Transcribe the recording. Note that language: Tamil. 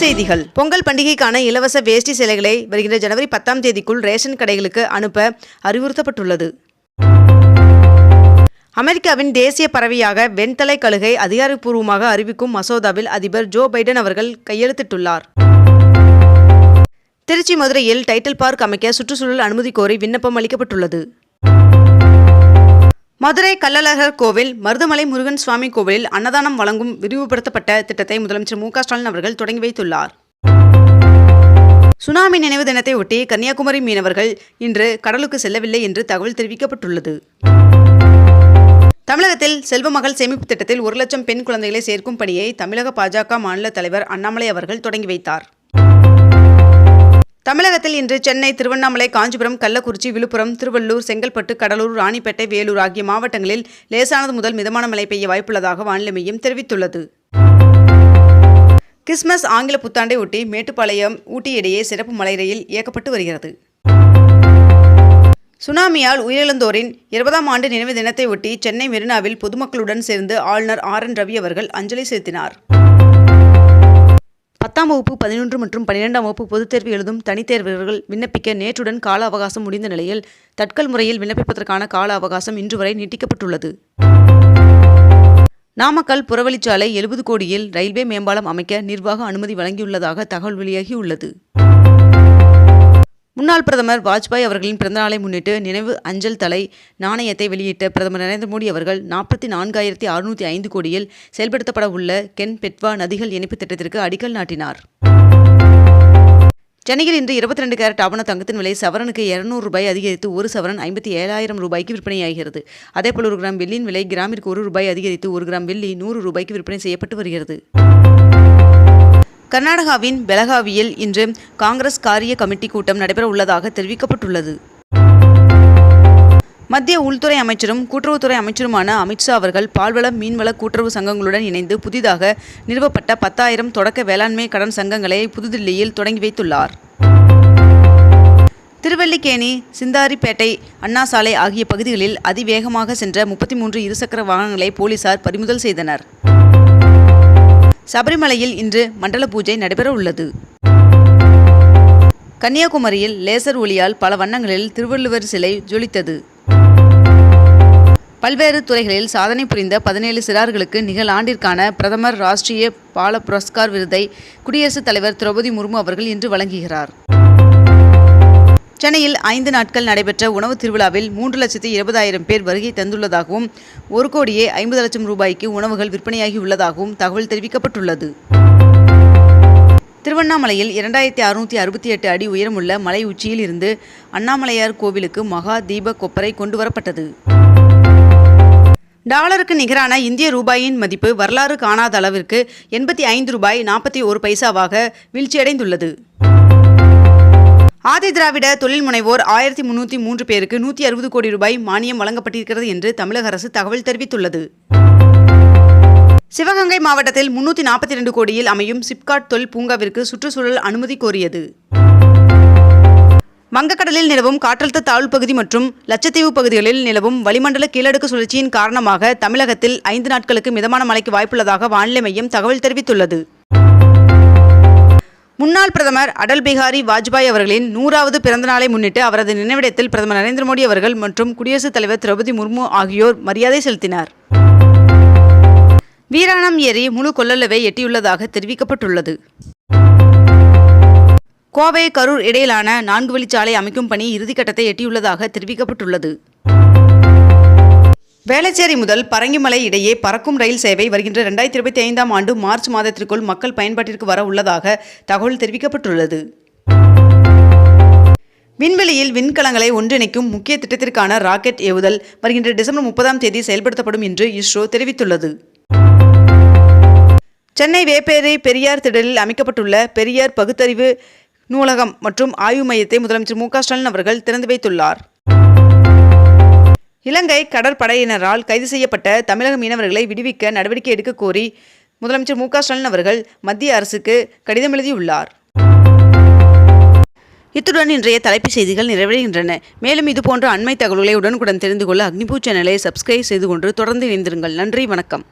செய்திகள். பொங்கல் பண்டிகைக்கான இலவச வேஷ்டி சேலைகளை வருகின்ற ஜனவரி பத்தாம் தேதிக்குள் ரேஷன் கடைகளுக்கு அனுப்ப அறிவுறுத்தப்பட்டுள்ளது. அமெரிக்காவின் தேசிய பறவையாக வெண்தலை கழுகை அதிகாரப்பூர்வமாக அறிவிக்கும் மசோதாவில் அதிபர் ஜோ பைடன் அவர்கள் கையெழுத்திட்டுள்ளார். திருச்சி மதுரையில் டைட்டில் பார்க் அமைக்க சுற்றுச்சூழல் அனுமதி கோரி விண்ணப்பம் அளிக்கப்பட்டுள்ளது. மதுரை கள்ளழகர் கோவில் மருதமலை முருகன் சுவாமி கோவிலில் அன்னதானம் வழங்கும் விரிவுபடுத்தப்பட்ட திட்டத்தை முதலமைச்சர் மு க ஸ்டாலின் அவர்கள் தொடங்கி வைத்துள்ளார். சுனாமி நினைவு தினத்தை ஒட்டி கன்னியாகுமரி மீனவர்கள் இன்று கடலுக்கு செல்லவில்லை என்று தகவல் தெரிவிக்கப்பட்டுள்ளது. தமிழகத்தில் செல்வமகள் சேமிப்பு திட்டத்தில் ஒரு லட்சம் பெண் குழந்தைகளை சேர்க்கும் பணியை தமிழக பாஜக மாநில தலைவர் அண்ணாமலை அவர்கள் தொடங்கி வைத்தார். தமிழகத்தில் இன்று சென்னை திருவண்ணாமலை காஞ்சிபுரம் கள்ளக்குறிச்சி விழுப்புரம் திருவள்ளூர் செங்கல்பட்டு கடலூர் ராணிப்பேட்டை வேலூர் ஆகிய மாவட்டங்களில் லேசானது முதல் மிதமான மழை பெய்ய வாய்ப்புள்ளதாக வானிலை மையம் தெரிவித்துள்ளது. கிறிஸ்மஸ் ஆங்கில புத்தாண்டை ஒட்டி மேட்டுப்பாளையம் ஊட்டி இடையே சிறப்பு மலை ரயில் இயக்கப்பட்டு வருகிறது. சுனாமியால் உயிரிழந்தோரின் இருபதாம் ஆண்டு நினைவு தினத்தை ஒட்டி சென்னை மெரினாவில் பொதுமக்களுடன் சேர்ந்து ஆளுநர் ஆர் என் ரவி அவர்கள் அஞ்சலி செலுத்தினார். பத்தாம் வகுப்பு பதினொன்று மற்றும் பன்னிரெண்டாம் வகுப்பு பொதுத் தேர்வு எழுதும் தனித்தேர்வர்கள் விண்ணப்பிக்க நேற்றுடன் கால அவகாசம் முடிந்த நிலையில் தட்கல் முறையில் விண்ணப்பிப்பதற்கான கால அவகாசம் இன்று வரை நீட்டிக்கப்பட்டுள்ளது. நாமக்கல் புறவழிச்சாலை எழுபது கோடியில் ரயில்வே மேம்பாலம் அமைக்க நிர்வாக அனுமதி வழங்கியுள்ளதாக தகவல் வெளியாகியுள்ளது. முன்னாள் பிரதமர் வாஜ்பாய் அவர்களின் பிறந்தநாளை முன்னிட்டு நினைவு அஞ்சல் தலை நாணயத்தை வெளியிட்ட பிரதமர் நரேந்திர மோடி அவர்கள் நாற்பத்தி நான்காயிரத்தி அறுநூற்றி ஐந்து கோடியில் செயல்படுத்தப்பட உள்ள கென் பெட்வா நதிகள் இணைப்பு திட்டத்திற்கு அடிக்கல் நாட்டினார். சென்னையில் இன்று இருபத்தி ரெண்டு கேரட் ஆவண தங்கத்தின் விலை சவரனுக்கு இருநூறு ரூபாய் அதிகரித்து ஒரு சவரன் ஐம்பத்தி ஏழாயிரம் ரூபாய்க்கு விற்பனையாகிறது. அதேபோல் ஒரு கிராம் வெள்ளியின் விலை கிராமிற்கு ஒரு ரூபாய் அதிகரித்து ஒரு கிராம் வெள்ளி நூறு ரூபாய்க்கு விற்பனை செய்யப்பட்டு வருகிறது. கர்நாடகாவின் பெலகாவியில் இன்று காங்கிரஸ் காரிய கமிட்டி கூட்டம் நடைபெற உள்ளதாக தெரிவிக்கப்பட்டுள்ளது. மத்திய உள்துறை அமைச்சரும் கூட்டுறவுத்துறை அமைச்சருமான அமித்ஷா அவர்கள் பால்வள மீன்வள கூட்டுறவு சங்கங்களுடன் இணைந்து புதிதாக நிறுவப்பட்ட பத்தாயிரம் தொடக்க வேளாண்மை கடன் சங்கங்களை புதுதில்லியில் தொடங்கி வைத்துள்ளார். திருவல்லிக்கேணி சிந்தாரிப்பேட்டை அண்ணா சாலை ஆகிய பகுதிகளில் அதிவேகமாக சென்ற முப்பத்தி மூன்று இருசக்கர வாகனங்களை போலீசார் பறிமுதல் செய்தனர். சபரிமலையில் இன்று மண்டல பூஜை நடைபெற உள்ளது. கன்னியாகுமரியில் லேசர் ஒளியால் பல வண்ணங்களில் திருவள்ளுவர் சிலை ஜொலித்தது. பல்வேறு துறைகளில் சாதனை புரிந்த பதினேழு சிறார்களுக்கு நிகழாண்டிற்கான பிரதமர் ராஷ்டிரிய பால புரஸ்கார் விருதை குடியரசுத் தலைவர் திரௌபதி முர்மு அவர்கள் இன்று வழங்குகிறார். சென்னையில் ஐந்து நாட்கள் நடைபெற்ற உணவு திருவிழாவில் மூன்று லட்சத்தி இருபதாயிரம் பேர் வருகை தந்துள்ளதாகவும் ஒரு கோடியே ஐம்பது லட்சம் ரூபாய்க்கு உணவுகள் விற்பனையாகி உள்ளதாகவும் தகவல் தெரிவிக்கப்பட்டுள்ளது. திருவண்ணாமலையில் இரண்டாயிரத்தி அறுநூற்றி அறுபத்தி எட்டு அடி உயரமுள்ள மலை உச்சியில் இருந்து அண்ணாமலையார் கோவிலுக்கு மகா தீப கொப்பரை கொண்டு வரப்பட்டது. டாலருக்கு நிகரான இந்திய ரூபாயின் மதிப்பு வரலாறு காணாத அளவிற்கு எண்பத்தி ஐந்து ரூபாய் நாற்பத்தி ஒரு பைசாவாக வீழ்ச்சியடைந்துள்ளது. ஆதி திராவிட தொழில் முனைவோர் ஆயிரத்தி முன்னூற்றி மூன்று பேருக்கு நூற்றி அறுபது கோடி ரூபாய் மானியம் வழங்கப்பட்டிருக்கிறது என்று தமிழக அரசு தகவல் தெரிவித்துள்ளது. சிவகங்கை மாவட்டத்தில் முன்னூற்றி நாற்பத்தி ரெண்டு கோடியில் அமையும் சிப்காட் தொல் பூங்காவிற்கு சுற்றுச்சூழல் அனுமதி கோரியது. வங்கக்கடலில் நிலவும் காற்றழுத்த தாழ்வு பகுதி மற்றும் லட்சத்தீவு பகுதிகளில் நிலவும் வளிமண்டல கீழடுக்கு சுழற்சியின் காரணமாக தமிழகத்தில் ஐந்து நாட்களுக்கு மிதமான மழைக்கு வாய்ப்புள்ளதாக வானிலை மையம் தகவல் தெரிவித்துள்ளது. முன்னாள் பிரதமர் அடல் பிகாரி வாஜ்பாய் அவர்களின் நூறாவது பிறந்த நாளை முன்னிட்டு அவரது நினைவிடத்தில் பிரதமர் நரேந்திர மோடி அவர்கள் மற்றும் குடியரசுத் தலைவர் திரௌபதி முர்மு ஆகியோர் மரியாதை செலுத்தினார். வீராணம் ஏரி முழு கொள்ளளவை எட்டியுள்ளதாக தெரிவிக்கப்பட்டுள்ளது. கோவை கரூர் இடையிலான நான்கு வழிச்சாலை அமைக்கும் பணி இறுதிக்கட்டத்தை எட்டியுள்ளதாக தெரிவிக்கப்பட்டுள்ளது. வேளச்சேரி முதல் பரங்கிமலை இடையே பறக்கும் ரயில் சேவை வருகின்ற ரெண்டாயிரத்தி இருபத்தி ஐந்தாம் ஆண்டு மார்ச் மாதத்திற்குள் மக்கள் பயன்பாட்டிற்கு வர உள்ளதாக தகவல் தெரிவிக்கப்பட்டுள்ளது. விண்வெளியில் விண்கலங்களை ஒன்றிணைக்கும் முக்கிய திட்டத்திற்கான ராக்கெட் ஏவுதல் வருகின்ற டிசம்பர் முப்பதாம் தேதி செயல்படுத்தப்படும் என்று இஸ்ரோ தெரிவித்துள்ளது. சென்னை வேப்பேரி பெரியார் திடலில் அமைக்கப்பட்டுள்ள பெரியார் பகுத்தறிவு நூலகம் மற்றும் ஆய்வு மையத்தை முதலமைச்சர் மு ஸ்டாலின் அவர்கள் திறந்து வைத்துள்ளார். இலங்கை கடற்படையினரால் கைது செய்யப்பட்ட தமிழக மீனவர்களை விடுவிக்க நடவடிக்கை எடுக்க கோரி முதலமைச்சர் மு ஸ்டாலின் அவர்கள் மத்திய அரசுக்கு கடிதம் எழுதியுள்ளார். இத்துடன் இன்றைய தலைப்புச் செய்திகள் நிறைவடைகின்றன. மேலும் இதுபோன்ற அண்மை தகவல்களை உடனுக்குடன் தெரிந்து கொள்ள அக்னிபூ சேனலை சப்ஸ்கிரைப் செய்து கொண்டு தொடர்ந்து இணைந்திருங்கள். நன்றி வணக்கம்.